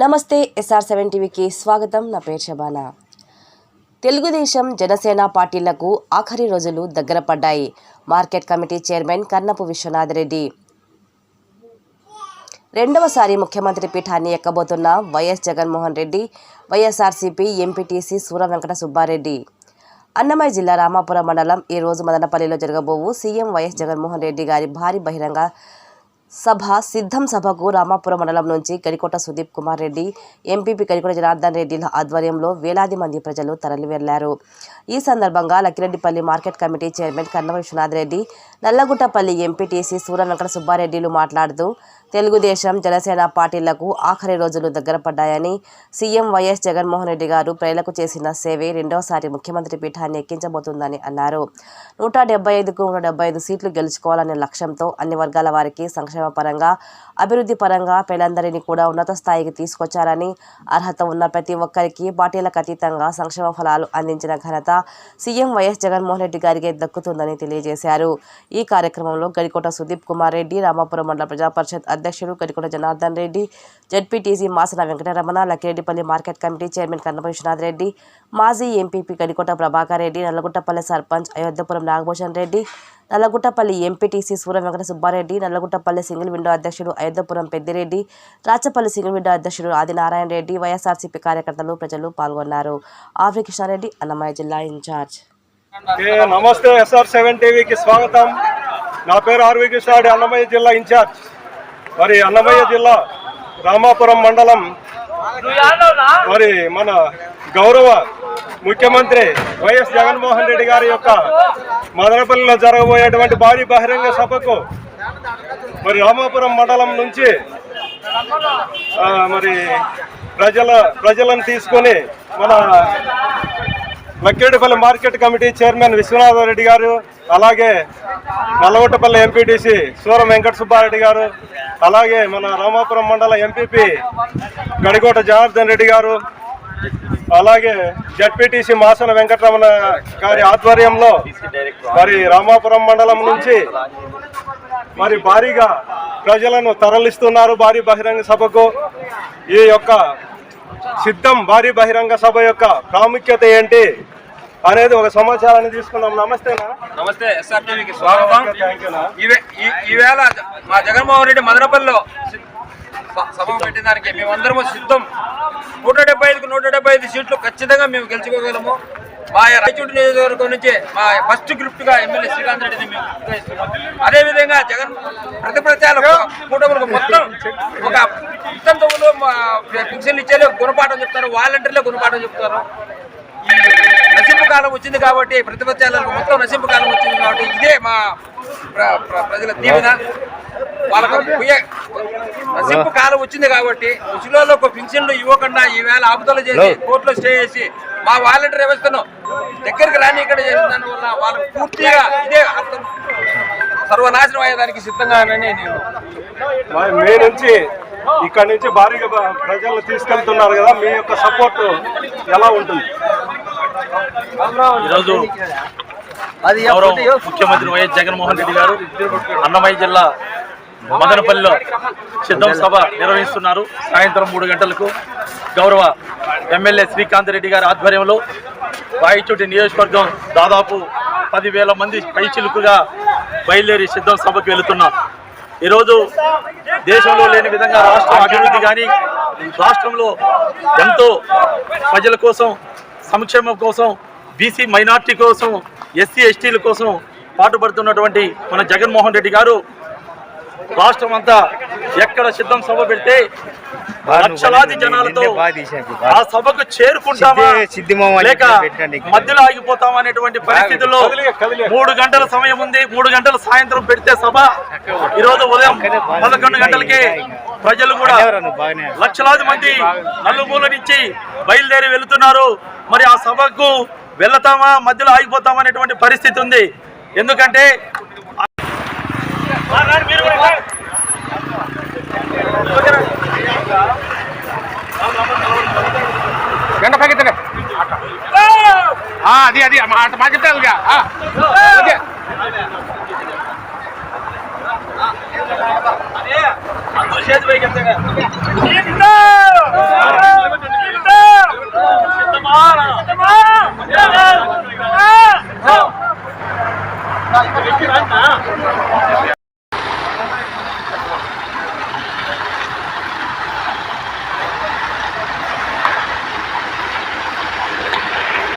నమస్తే SR seven టీవీకి స్వాగతం. నా పేరు శబానా. తెలుగుదేశం జనసేన పార్టీలకు ఆఖరి రోజులు దగ్గర పడ్డాయి. Market committee chairman Kannapu Vishwanath Reddy. రెండవసారి ముఖ్యమంత్రి పీఠాన్ని ఎక్కబోతున్న YS Jaganmohan Reddy YSRCP MPTC Sura Venkata Subbareddy. Annamayya జిల్లా రామాపురం మండలం ఈ రోజు మదనపల్లిలో జరగబోవు సీఎం వైఎస్ జగన్మోహన్ రెడ్డి గారి భారీ బహిరంగ సభ సిద్ధం సభకు రామాపురం మండలం నుంచి గడికోట సుదీప్ కుమార్ రెడ్డి ఎంపీపీ గడికోట జనార్దన్ రెడ్డిల ఆధ్వర్యంలో వేలాది మంది ప్రజలు తరలివెళ్ళారు. ఈ సందర్భంగా Lakkireddipalli market committee chairman Kannava Vishwanath Reddy Nallaguttapalli MPTC Sura Venkata సుబ్బారెడ్డిలు మాట్లాడుతూ తెలుగుదేశం జనసేన పార్టీలకు ఆఖరి రోజులు దగ్గర పడ్డాయని సీఎం వైఎస్ జగన్మోహన్ రెడ్డి గారు ప్రజలకు చేసిన సేవే రెండవసారి ముఖ్యమంత్రి పీఠాన్ని ఎక్కించబోతుందని అన్నారు. నూట డెబ్బై ఐదుకు నూట డెబ్బై ఐదు సీట్లు గెలుచుకోవాలనే లక్ష్యంతో అన్ని వర్గాల వారికి సంక్షేమ పరంగా అభివృద్ధి పరంగా పేలందరినీ కూడా ఉన్నత స్థాయికి తీసుకొచ్చారని అర్హత ఉన్న ప్రతి ఒక్కరికి పార్టీలకు అతీతంగా సంక్షేమ ఫలాలు అందించిన ఘనత సీఎం వైఎస్ జగన్మోహన్ రెడ్డి గారికి దక్కుతుందని తెలియజేశారు. ఈ కార్యక్రమంలో గడికోట సుదీప్ కుమార్ రెడ్డి రామాపురం మండల ప్రజా పరిషత్ అధ్యక్షుడు Kadikonda Janardhan Reddy ZPTC Masana Venkataramana Lakkireddipalli market committee chairman Kannapa Vishwanath Reddy మాజీ MPP Gadikota Prabhakar Reddy Nallaguttapalli sarpanch Ayodhyapuram Nagabhushan Reddy Nallaguttapalli MPTC Surya Venkata Subbareddy Nallaguttapalli single window అధ్యక్షుడు అయోధ్యపురం పెద్దిరెడ్డి రాచపల్లి సింగిల్ విండో అధ్యక్షుడు ఆదినారాయణ రెడ్డి వైఎస్ఆర్సీపీ కార్యకర్తలు ప్రజలు పాల్గొన్నారు. ఆఫ్రి కృష్ణారెడ్డి అన్నమయ్య జిల్లా incharge. నమస్తే SR seven టీవీకి స్వాగతం. నా పేరు ఆర్వి కృష్ణాడి అన్నమయ్య జిల్లా ఇన్ఛార్జ్. మరి అన్నమయ్య జిల్లా రామాపురం మండలం. మరి మన గౌరవ ముఖ్యమంత్రి వైఎస్ జగన్మోహన్ రెడ్డి గారి యొక్క మదనపల్లిలో జరగబోయేటువంటి భారీ బహిరంగ సభకు మరి రామాపురం మండలం నుంచి మరి ప్రజల ప్రజలను తీసుకొని మన Lakkedupalli market committee chairman Vishwanatha Reddy గారు అలాగే నల్లగొట్టపల్లి ఎంపీటీసీ సూరం వెంకట సుబ్బారెడ్డి గారు అలాగే మన రామాపురం మండల ఎంపీపీ గడికోట జనార్దన్ రెడ్డి గారు అలాగే జడ్పీటీసీ మాసన వెంకటరమణ గారి ఆధ్వర్యంలో మరి రామాపురం మండలం నుంచి మరి భారీగా ప్రజలను తరలిస్తున్నారు భారీ బహిరంగ సభకు. ఈ యొక్క సిద్ధం భారీ బహిరంగ సభ యొక్క ప్రాముఖ్యత ఏంటి? అనేది ఒక సమాచారాన్ని తీసుకుందాం నమస్తేనా నమస్తే ఎస్ఆర్ టీవీకి స్వాగతం. ఈవేళ మా జగన్మోహన్ రెడ్డి మదనపల్లిలో సభ పెట్టిన దానికి మేమందరము సిద్ధం. నూట డెబ్బై ఐదుకు నూట డెబ్బై ఐదు సీట్లు ఖచ్చితంగా మేము గెలుచుకోగలము. మా రాయచూడు నియోజకవర్గం నుంచి మా ఫస్ట్ గిఫ్ట్గా ఎమ్మెల్యే శ్రీకాంత్ రెడ్డిని మేము గిఫ్ట్గా ఇస్తున్నాం అదే విధంగా జగన్ ప్రతిపక్షాల కూటములకు మొత్తం ఒక ఇతంతో పింఛన్లు ఇచ్చేది గుణపాఠం చెప్తారు వాలంటీర్లే గుణపాఠం చెప్తారు. నశింపు కాలం వచ్చింది కాబట్టి ప్రతిపక్షాలకు మొత్తం నశింపు కాలం వచ్చింది కాబట్టి ఇదే మా ప్ర- ప్ర- ప్రజల దీవెన. వాళ్ళకు నశింపు కాలం వచ్చింది కాబట్టి ముసలిలకు పింఛన్లు ఇవ్వకుండా ఈవేళ ఆపుదల చేసి కోర్టులో స్టే చేసి మా వాలంటీర్ వ్యవస్థను దగ్గరికి రాని ఇక్కడ చేసిన దానివల్ల వాళ్ళకు పూర్తిగా ఇదే అర్థం. సర్వనాశనం అయ్యేదానికి సిద్ధంగానని నేను మీ నుంచి ఇక్కడ నుంచి భారీగా ప్రజలను తీసుకెళ్తున్నారు కదా మీ యొక్క సపోర్ట్ ఎలా ఉంటుంది? ఈరోజు గౌరవ ముఖ్యమంత్రి వైఎస్ జగన్మోహన్ రెడ్డి గారు అన్నమయ్య జిల్లా మదనపల్లిలో సిద్ధం సభ నిర్వహిస్తున్నారు. సాయంత్రం మూడు గంటలకు గౌరవ ఎమ్మెల్యే శ్రీకాంత్ రెడ్డి గారి ఆధ్వర్యంలో రాయచోటి నియోజకవర్గం దాదాపు పదివేల మంది పైచిలుకుగా బయలుదేరి సిద్ధం సభకు వెళుతున్నాం. ఈరోజు దేశంలో లేని విధంగా రాష్ట్ర అభివృద్ధి కానీ రాష్ట్రంలో ఎంతో ప్రజల కోసం సంక్షేమం కోసం బీసీ మైనార్టీ కోసం ఎస్సీ ఎస్టీల కోసం పాటుపడుతున్నటువంటి మన జగన్మోహన్ రెడ్డి గారు రాష్ట్రం అంతా ఎక్కడ సిద్ధం సభ పెడితే లక్షలాది జనాలతో ఆ సభకు చేరుకుంటామా? లేక మధ్యలో ఆగిపోతామా అనేటువంటి పరిస్థితుల్లో మూడు గంటల సమయం ఉంది. మూడు గంటల సాయంత్రం పెడితే సభ. ఈరోజు ఉదయం పదకొండు గంటలకే ప్రజలు కూడా లక్షలాది మంది నలుమూల నుంచి బయలుదేరి వెళుతున్నారు. మరి ఆ సభకు వెళతామా మధ్యలో ఆగిపోతామా అనేటువంటి పరిస్థితి ఉంది. ఎందుకంటే గంట పైకి అది అది మా 我鞋子没给那个。